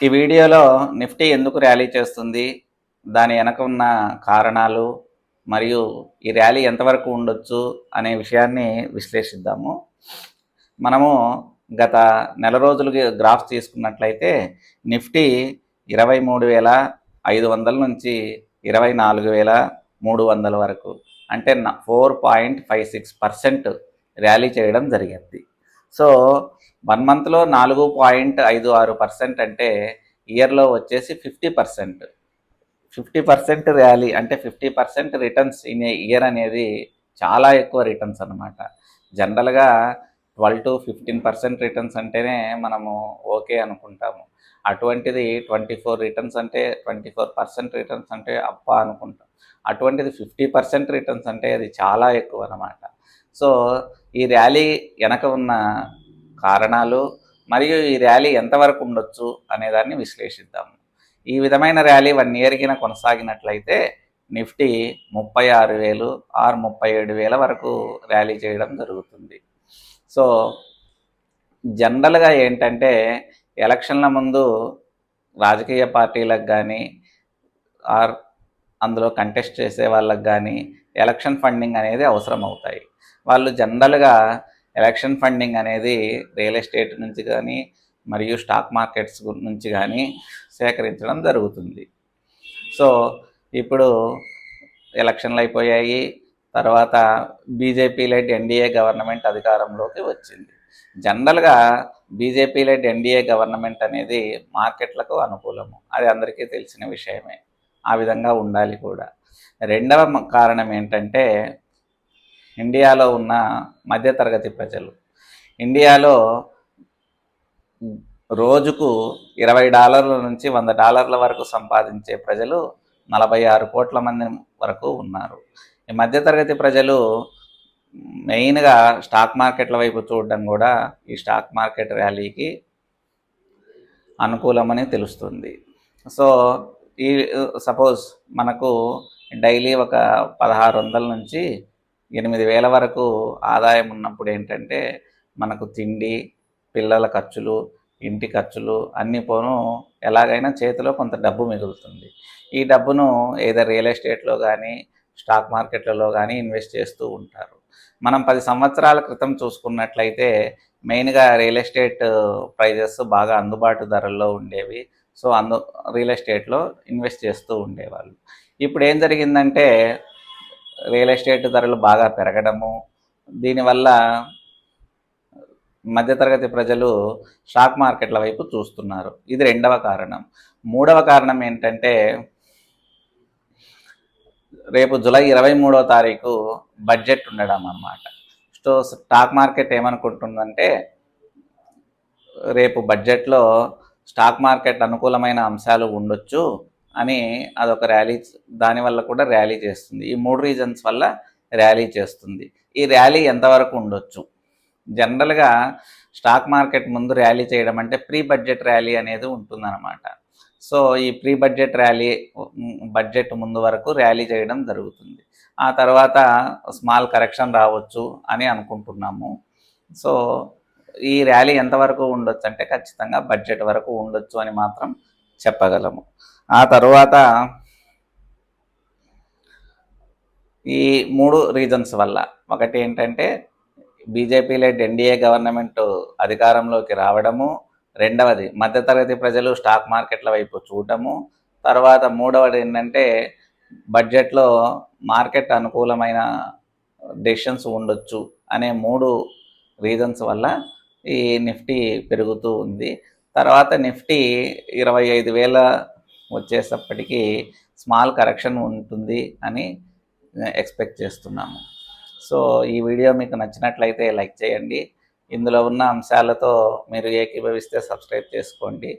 ఈ వీడియోలో నిఫ్టీ ఎందుకు ర్యాలీ చేస్తుంది? దాని వెనక ఉన్న కారణాలు మరియు ఈ ర్యాలీ ఎంతవరకు ఉండొచ్చు అనే విషయాన్ని విశ్లేషిద్దాము. మనము గత నెల రోజులు గ్రాఫ్ తీసుకున్నట్లయితే నిఫ్టీ ఇరవై మూడు వేల ఐదు వందల నుంచి ఇరవై నాలుగు వేల మూడు వందల వరకు అంటే four point five six percent rally చేయడం జరిగింది. సో వన్ మంత్లో నాలుగు పాయింట్ ఐదు ఆరు పర్సెంట్ అంటే ఇయర్లో వచ్చేసి fifty percent. Fifty percent rally అంటే fifty percent returns in year అనేది చాలా ఎక్కువ రిటర్న్స్ అనమాట జనరల్గా twelve to fifteen percent returns అంటేనే మనము ఓకే అనుకుంటాము. అటువంటిది ట్వంటీ ఫోర్ రిటర్న్స్ అంటే ట్వంటీ ఫోర్ పర్సెంట్ రిటర్న్స్ అంటే అప్ప అనుకుంటాం. అటువంటిది ఫిఫ్టీ పర్సెంట్ రిటర్న్స్ అంటే అది చాలా ఎక్కువ అనమాట సో ఈ ర్యాలీ వెనక ఉన్న కారణాలు మరియు ఈ ర్యాలీ ఎంతవరకు ఉండొచ్చు అనేదాన్ని విశ్లేషిద్దాము. ఈ విధమైన ర్యాలీ వన్ ఇయర్ కింద కొనసాగినట్లయితే నిఫ్టీ ముప్పై ఆరు వేలు ఆరు ముప్పై ఏడు వేల వరకు ర్యాలీ చేయడం జరుగుతుంది. సో జనరల్గా ఏంటంటే ఎలక్షన్ల ముందు రాజకీయ పార్టీలకు కానీ ఆర్ అందులో కంటెస్ట్ చేసే వాళ్ళకి కానీ ఎలక్షన్ ఫండింగ్ అనేది అవసరం అవుతాయి వాళ్ళు జనరల్గా ఎలక్షన్ ఫండింగ్ అనేది రియల్ ఎస్టేట్ నుంచి కానీ మరియు స్టాక్ మార్కెట్స్ నుంచి కానీ సేకరించడం జరుగుతుంది. సో ఇప్పుడు ఎలక్షన్లు అయిపోయాయి. తర్వాత బీజేపీ లెడ్ ఎన్డీఏ గవర్నమెంట్ అధికారంలోకి వచ్చింది. జనరల్గా బీజేపీ లెడ్ ఎన్డీఏ గవర్నమెంట్ అనేది మార్కెట్లకు అనుకూలము. అది అందరికీ తెలిసిన విషయమే. ఆ విధంగా ఉండాలి కూడా. రెండవ కారణం ఏంటంటే ఇండియాలో ఉన్న మధ్యతరగతి ప్రజలు. ఇండియాలో రోజుకు ఇరవై డాలర్ల నుంచి వంద డాలర్ల వరకు సంపాదించే ప్రజలు నలభై ఆరు కోట్ల మంది వరకు ఉన్నారు. ఈ మధ్యతరగతి ప్రజలు మెయిన్గా స్టాక్ మార్కెట్ల వైపు చూడడం కూడా ఈ స్టాక్ మార్కెట్ ర్యాలీకి అనుకూలమని తెలుస్తుంది. సో ఈ సపోజ్ మనకు డైలీ ఒక పదహారు వందల నుంచి ఎనిమిది వేల వరకు ఆదాయం ఉన్నప్పుడు ఏంటంటే మనకు తిండి పిల్లల ఖర్చులు ఇంటి ఖర్చులు అన్ని పోను ఎలాగైనా చేతిలో కొంత డబ్బు మిగులుతుంది. ఈ డబ్బును ఏదో రియల్ ఎస్టేట్లో కానీ స్టాక్ మార్కెట్లలో కానీ ఇన్వెస్ట్ చేస్తూ ఉంటారు. మనం పది సంవత్సరాల క్రితం చూసుకున్నట్లయితే మెయిన్గా రియల్ ఎస్టేట్ ప్రైజెస్ బాగా అందుబాటు ధరల్లో ఉండేవి. సో అందు రియల్ ఎస్టేట్లో ఇన్వెస్ట్ చేస్తూ ఉండేవాళ్ళు. ఇప్పుడు ఏం జరిగిందంటే రియల్ ఎస్టేట్ ధరలు బాగా పెరగడము దీనివల్ల మధ్యతరగతి ప్రజలు స్టాక్ మార్కెట్ల వైపు చూస్తున్నారు. ఇది రెండవ కారణం. మూడవ కారణం ఏంటంటే రేపు జూలై ఇరవై మూడవ తారీఖు బడ్జెట్ ఉండడం అన్నమాట. సో స్టాక్ మార్కెట్ ఏమనుకుంటుందంటే రేపు బడ్జెట్లో స్టాక్ మార్కెట్ అనుకూలమైన అంశాలు ఉండొచ్చు అని అదొక ర్యాలీ దానివల్ల కూడా ర్యాలీ చేస్తుంది. ఈ మూడు రీజన్స్ వల్ల ర్యాలీ చేస్తుంది. ఈ ర్యాలీ ఎంతవరకు ఉండొచ్చు? జనరల్గా స్టాక్ మార్కెట్ ముందు ర్యాలీ చేయడం అంటే ప్రీ బడ్జెట్ ర్యాలీ అనేది ఉంటుందన్నమాట. సో ఈ ప్రీ బడ్జెట్ ర్యాలీ బడ్జెట్ ముందు వరకు ర్యాలీ చేయడం జరుగుతుంది. ఆ తర్వాత స్మాల్ కరెక్షన్ రావచ్చు అని అనుకుంటున్నాము. సో ఈ ర్యాలీ ఎంతవరకు ఉండొచ్చు అంటే ఖచ్చితంగా బడ్జెట్ వరకు ఉండొచ్చు అని మాత్రం చెప్పగలము. ఆ తర్వాత ఈ మూడు రీజన్స్ వల్ల. ఒకటి ఏంటంటే బీజేపీ లెడ్ ఎన్డీఏ గవర్నమెంట్ అధికారంలోకి రావడము. రెండవది మధ్యతరగతి ప్రజలు స్టాక్ మార్కెట్ల వైపు చూడటము తర్వాత మూడవది ఏంటంటే బడ్జెట్లో మార్కెట్ అనుకూలమైన డెసిషన్స్ ఉండొచ్చు అనే మూడు రీజన్స్ వల్ల ఈ నిఫ్టీ పెరుగుతూ ఉంది. తర్వాత నిఫ్టీ ఇరవై ఐదు వేల వచ్చేసప్పటికీ స్మాల్ కరెక్షన్ ఉంటుంది అని ఎక్స్పెక్ట్ చేస్తున్నాము. సో ఈ వీడియో మీకు నచ్చినట్లయితే లైక్ చేయండి. ఇందులో ఉన్న అంశాలతో మీరు ఏకీభవిస్తే సబ్స్క్రైబ్ చేసుకోండి.